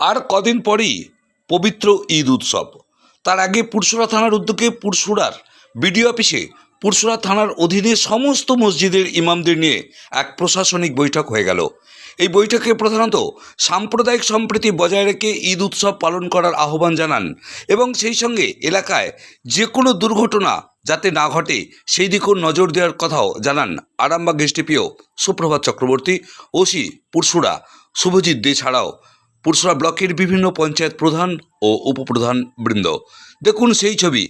আর কদিন পরেই পবিত্র ঈদ উৎসব। তার আগে পুরসুরা থানার উদ্যোগে পুরসুরার বিডিও অফিসে পুরসুরা থানার অধীনে সমস্ত মসজিদের ইমামদের নিয়ে এক প্রশাসনিক বৈঠক হয়ে গেল। এই বৈঠকে প্রধানত সাম্প্রদায়িক সম্প্রীতি বজায় রেখে ঈদ উৎসব পালন করার আহ্বান জানান এবং সেই সঙ্গে এলাকায় যে কোনো দুর্ঘটনা যাতে না ঘটে, সেই দিকেও নজর দেওয়ার কথাও জানান আরামবাগ এসডিপিও সুপ্রভাত চক্রবর্তী, ওসি পুরসুরা, শুভজিৎ দে ছাড়াও পুরসুরা ব্লকের বিভিন্ন পঞ্চায়েত প্রধান ও উপপ্রধান বৃন্দ। দেখুন সেই ছবি।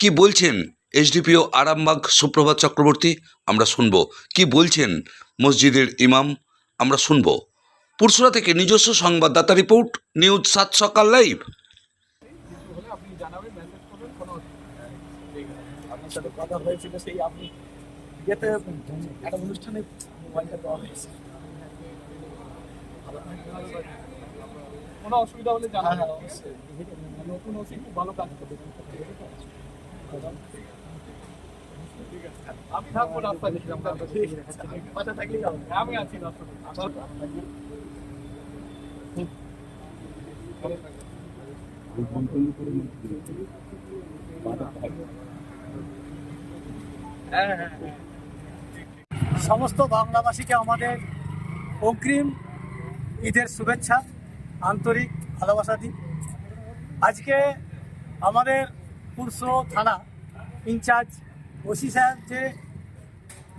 কি বলছেন এসডিপিও আরামবাগ সুপ্রভাত চক্রবর্তী? আমরা শুনব। কি বলছেন মসজিদের ইমাম? আমরা শুনব। পুরসুরা থেকে নিজস্ব সংবাদদাতা রিপোর্ট, নিউজ সাত সকাল লাইভ। কথা হয়েছিল সেই আপনি অনুষ্ঠানে মোবাইলটা হয়েছে কোনো অসুবিধা হলে অবশ্যই। নতুন ওসি খুব ভালো কাজ করবে। আমি থাকব রাস্তা দেখি আপনার হবে। আমি আছি রাস্তা হ্যাঁ হ্যাঁ হ্যাঁ। সমস্ত বাংলাভাষীকে আমাদের অগ্রিম ঈদের শুভেচ্ছা। আন্তরিক ভালোবাসা দিই। আজকে আমাদের পুরসো থানা ইনচার্জ ওসি সাহেব যে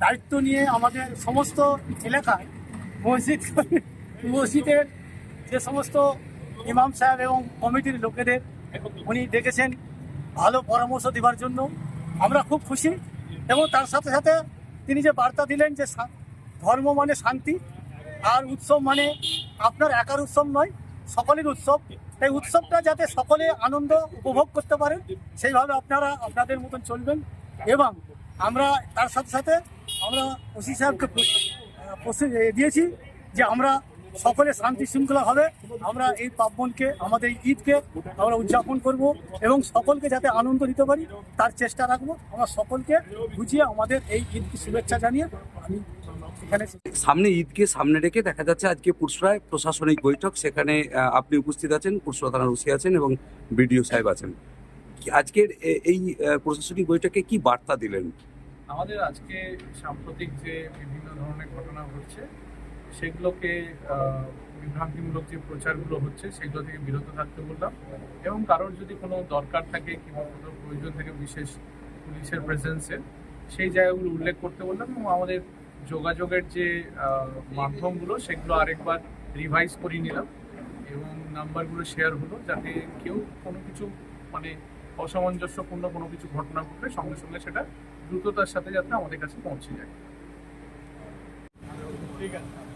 দায়িত্ব নিয়ে আমাদের সমস্ত এলাকায় মসজিদ, মসজিদের যে সমস্ত ইমাম সাহেব এবং কমিটির লোকেদের, উনি ডেকেছেন ভালো পরামর্শ দেওয়ার জন্য। আমরা খুব খুশি এবং তার সাথে সাথে তিনি যে বার্তা দিলেন যে ধর্ম মানে শান্তি, আর উৎসব মানে আপনার একার উৎসব নয় সকলের উৎসব। তাই উৎসবটা যাতে সকলে আনন্দ উপভোগ করতে পারেন সেইভাবে আপনারা আপনাদের মতন চলবেন এবং আমরা তার সাথে সাথে আমরা ওসি সাহেবকে দিয়েছি যে আমরা সকলে শান্তি শৃঙ্খলা হবে আমরা এই পার্বণকে আমাদের ঈদকে আমরা উদযাপন করব এবং সকলকে যাতে আনন্দ দিতে পারি, তার চেষ্টা রাখব। আমরা সকলকে বুঝিয়ে আমাদের এই ঈদকে শুভেচ্ছা জানিয়ে আমি এখানে সামনে ঈদকে সামনে রেখে দেখা যাচ্ছে আজকে পুরসুরায় প্রশাসনিক বৈঠক। সেখানে আপনি উপস্থিত আছেন, পুরসুরা থানার ওসি আছেন এবং বিডিও সাহেব আছেন। আজকের এই প্রশাসনিক বৈঠকে কি বার্তা দিলেন? আমাদের আজকে সাম্প্রতিক যে বিভিন্ন ধরনের ঘটনা ঘটছে, সেগুলোকে বিভ্রান্তিমূলক যে প্রচারগুলো হচ্ছে, সেগুলো থেকে বিরত থাকতে বললাম। এবং কারোর যদি কোনো দরকার থাকে কিংবা কোনো প্রয়োজন থাকে বিশেষ পুলিশের প্রেজেন্সের সেই জায়গাগুলো উল্লেখ করতে বললাম এবং আমাদের যোগাযোগের যে মাধ্যমগুলো, সেগুলো আরেকবার রিভাইজ করে নিলাম এবং নাম্বারগুলো শেয়ার হলো যাতে কেউ কোনো কিছু মানে অসামঞ্জস্যপূর্ণ কোনো কিছু ঘটনা ঘটলে সঙ্গে সঙ্গে সেটা দ্রুততার সাথে যাতে আমাদের কাছে পৌঁছে যায়। ঠিক আছে।